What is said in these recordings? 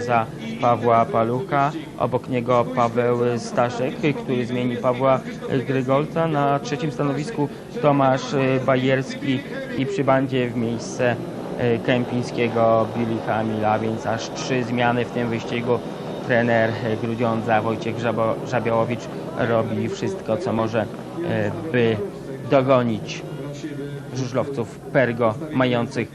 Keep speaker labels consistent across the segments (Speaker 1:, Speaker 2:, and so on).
Speaker 1: za Pawła Palucha. Obok niego Paweł Staszek, który zmieni Pawła Grygolca. Na trzecim stanowisku Tomasz Bajerski i przy bandzie w miejsce e, Kępińskiego Billy Hamila, więc aż trzy zmiany w tym wyścigu. Trener Grudziądza Wojciech Żabiołowicz robi wszystko, co może, e, by dogonić żużlowców Pergo mających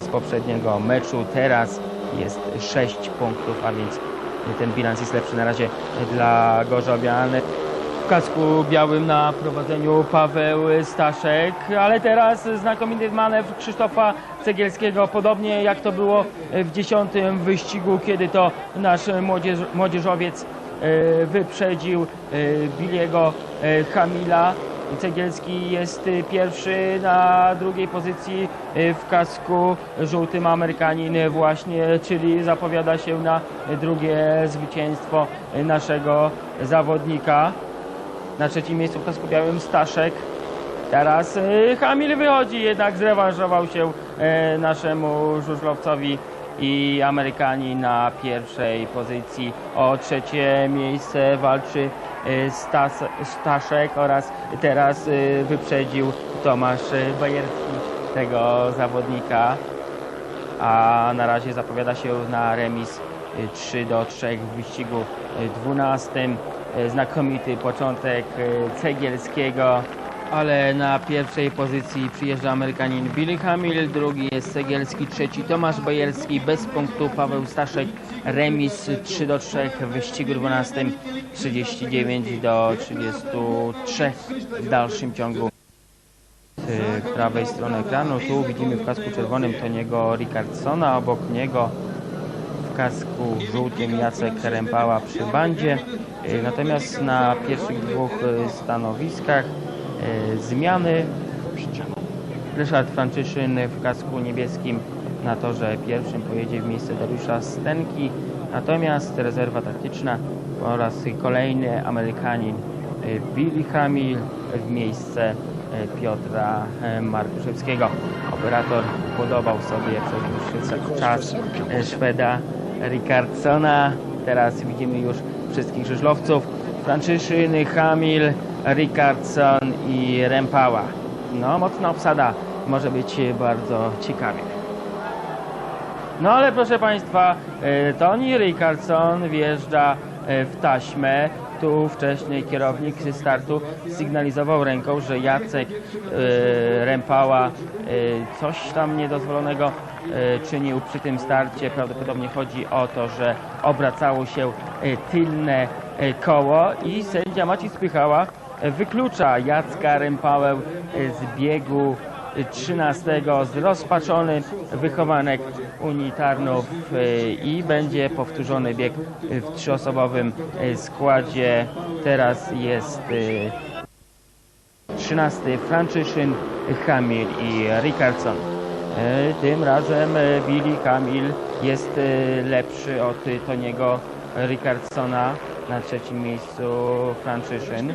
Speaker 1: z poprzedniego meczu. Teraz jest 6 punktów, a więc ten bilans jest lepszy na razie dla Gorzowian. W kasku białym na prowadzeniu Paweł Staszek, ale teraz znakomity manewr Krzysztofa Cegielskiego, podobnie jak to było w dziesiątym wyścigu, kiedy to nasz młodzież, młodzieżowiec e, wyprzedził e, Biliego e, Kamila. Cegielski jest y, pierwszy na drugiej pozycji y, w kasku żółtym Amerykanin właśnie, czyli zapowiada się na drugie zwycięstwo y, naszego zawodnika. Na trzecim miejscu w kasku białym Staszek. Teraz Hamil wychodzi, jednak zrewanżował się naszemu żużlowcowi i Amerykani na pierwszej pozycji. O trzecie miejsce walczy Stas, Staszek oraz teraz y, wyprzedził Tomasz y, Bajerski tego zawodnika. A na razie zapowiada się na remis y, 3 do 3 w wyścigu y, 12. Y, Znakomity początek y, Cegielskiego, ale na pierwszej pozycji przyjeżdża Amerykanin Billy Hamil, drugi jest Cegielski, trzeci Tomasz Bajerski, bez punktu Paweł Staszek, remis 3 do 3 w wyścigu 12, 39 do 33 w dalszym ciągu z prawej strony ekranu. Tu widzimy w kasku czerwonym Toniego Rickardsona, obok niego w kasku żółtym Jacek Rempała przy bandzie. Y, Natomiast na pierwszych dwóch y, stanowiskach y, zmiany. Ryszard Franciszyn w kasku niebieskim na torze pierwszym pojedzie w miejsce Dariusza Stenki. Natomiast rezerwa taktyczna oraz kolejny Amerykanin y, Billy Hamil w miejsce y, Piotra Markuszewskiego. Operator podobał sobie przez dłuższy czas Szweda Rickardsona. Teraz widzimy już wszystkich żużlowców. Franciszyn, Hamil, Rickardson i Rempała. No, mocna obsada. Może być bardzo ciekawie. No ale proszę Państwa, e, Tony Rickardson wjeżdża e, w taśmę. Tu wcześniej kierownik startu sygnalizował ręką, że Jacek e, Rempała coś tam niedozwolonego czynił przy tym starcie. Prawdopodobnie chodzi o to, że obracało się tylne koło i sędzia Maciej Spychała wyklucza Jacka Rempałę e, z biegu 13 zrozpaczony wychowanek Unii Tarnów y, i będzie powtórzony bieg w trzyosobowym y, składzie. Teraz jest y, 13 Franciszyn, Hamil i Rickardson. Tym razem Billy Kamil jest lepszy od Toniego Rickardsona. Na trzecim miejscu Franciszyn.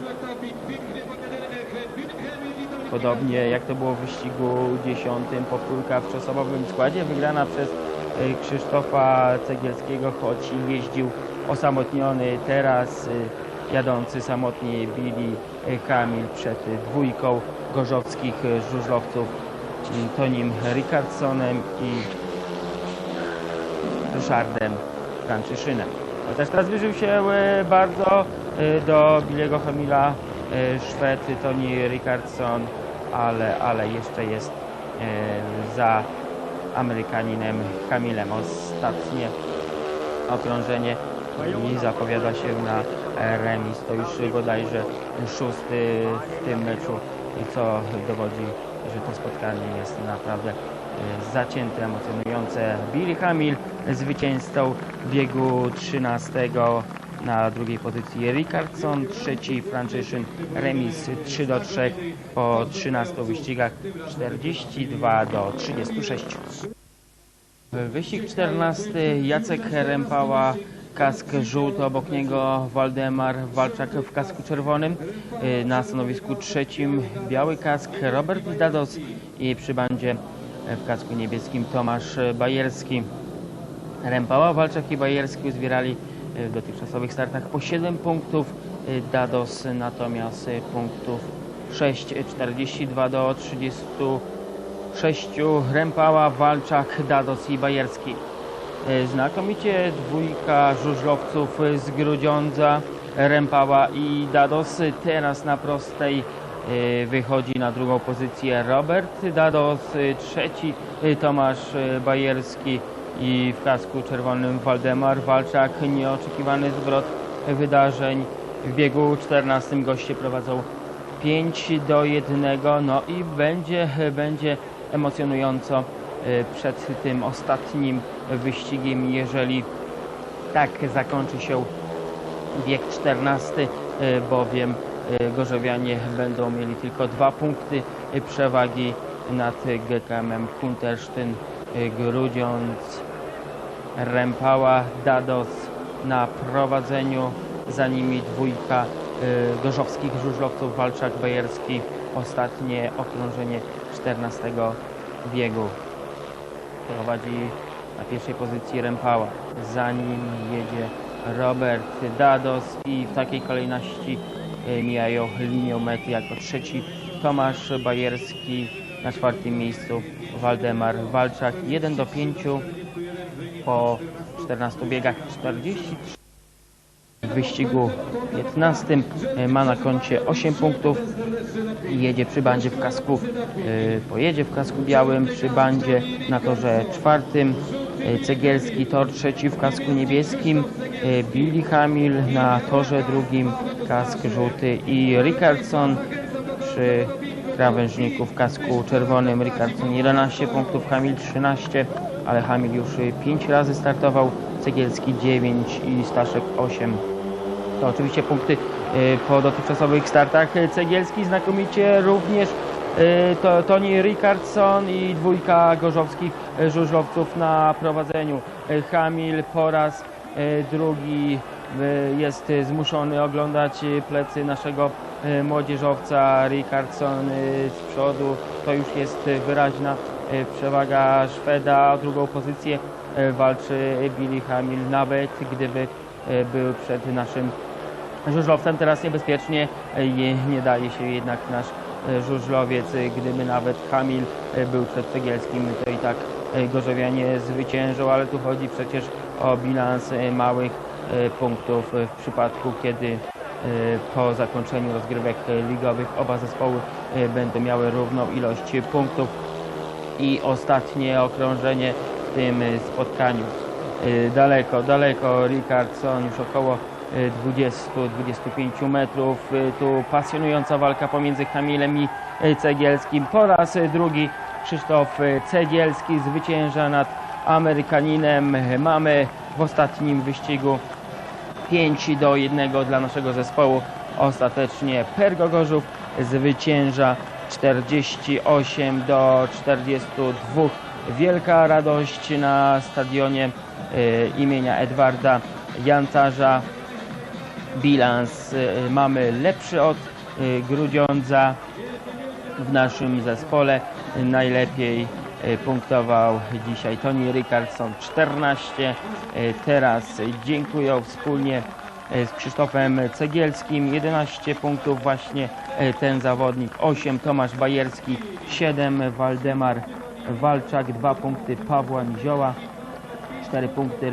Speaker 1: Podobnie jak to było w wyścigu dziesiątym, powtórka w trzyosobowym składzie, wygrana przez y, Krzysztofa Cegielskiego, choć jeździł osamotniony. Teraz y, jadący samotnie Billy y, Kamil przed dwójką gorzowskich żużlowców, Tonim Rickardsonem i Ryszardem Franciszynem. Też teraz zbliżył się e, bardzo e, do Billiego Hamila e, Szwed Tony Rickardson, ale, ale jeszcze jest za Amerykaninem Kamilem. Ostatnie okrążenie i zapowiada się na remis. To już bodajże szósty w tym meczu, co dowodzi, że to spotkanie jest naprawdę zacięte, emocjonujące. Billy Hamil zwycięzcą biegu 13 na drugiej pozycji Rickardson, trzeci Franciszyn, remis 3 do 3 po 13 wyścigach 42 do 36. Wyścig 14 Jacek Rempała kask żółty, obok niego Waldemar Walczak w kasku czerwonym. Y, Na stanowisku trzecim biały kask Robert Dados i przy bandzie w kasku niebieskim Tomasz Bajerski. Rempała, Walczak i Bajerski uzbierali e, w dotychczasowych startach po 7 punktów, e, Dados natomiast e, punktów 6, e, 42 do 36, Rempała, Walczak, Dados i Bajerski. E, Znakomicie dwójka żużlowców z Grudziądza, Rempała i Dados. Teraz na prostej e, wychodzi na drugą pozycję Robert Dados, e, trzeci e, Tomasz e, Bajerski i w kasku czerwonym Waldemar Walczak. Nieoczekiwany zwrot wydarzeń. W biegu 14 goście prowadzą 5 do 1, no i będzie, będzie emocjonująco e, przed tym ostatnim wyścigiem, jeżeli tak zakończy się bieg 14, e, bowiem e, Gorzowianie będą mieli tylko dwa punkty e, przewagi nad GKM Kuntersztyn, e, Grudziądz, Rempała, Dados na prowadzeniu, za nimi dwójka gorzowskich żużlowców Walczak, Bajerski, ostatnie okrążenie 14 biegu prowadzi na pierwszej pozycji Rempała. Za nim jedzie Robert Dados i w takiej kolejności mijają linię mety jako trzeci. Tomasz Bajerski na czwartym miejscu Waldemar Walczak 1 do 5 po 14 biegach. 43 w wyścigu 15 e, ma na koncie 8 punktów i jedzie przy bandzie w kasku, e, pojedzie w kasku białym przy bandzie na torze czwartym, e, Cegielski tor trzeci w kasku niebieskim, e, Billy Hamil na torze drugim, kask żółty i Rickardson przy krawężniku w kasku czerwonym, Rickardson 11 punktów, Hamil 13, ale Hamil już 5 razy startował, Cegielski 9 i Staszek 8. To oczywiście punkty y, po dotychczasowych startach. Cegielski znakomicie również y, to Toni Rickardson i dwójka gorzowskich y, żużlowców na prowadzeniu. Hamil po raz drugi jest y, zmuszony oglądać y, plecy naszego młodzieżowca Rickardson z przodu. To już jest wyraźna przewaga Szweda. O drugą pozycję walczy Billy Hamil, nawet gdyby był przed naszym żużlowcem. Teraz niebezpiecznie nie, daje się jednak nasz żużlowiec. Gdyby nawet Hamil był przed Cegielskim, to i tak Gorzowianie zwyciężą, ale tu chodzi przecież o bilans małych punktów y, w przypadku, kiedy y, po zakończeniu rozgrywek y, ligowych oba zespoły y, będą miały równą ilość punktów i ostatnie okrążenie w tym y, spotkaniu. Y, Daleko, daleko Rickardson już około y, 20-25 metrów. Y, Tu pasjonująca walka pomiędzy Kamilem i y, Cegielskim. Po raz y, drugi Krzysztof y, Cegielski zwycięża nad Amerykaninem. Mamy w ostatnim wyścigu 5 do 1 dla naszego zespołu. Ostatecznie Pergo Gorzów zwycięża 48 do 42. Wielka radość na stadionie e, imienia Edwarda Jancarza. Bilans e, mamy lepszy od e, Grudziądza w naszym zespole. Najlepiej punktował dzisiaj. Tony Rickardson 14. E, Teraz dziękuję wspólnie e, z Krzysztofem Cegielskim. 11 punktów właśnie e, ten zawodnik. 8 Tomasz Bajerski. 7 Waldemar Walczak. 2 punkty Pawła Nizioła. 4 punkty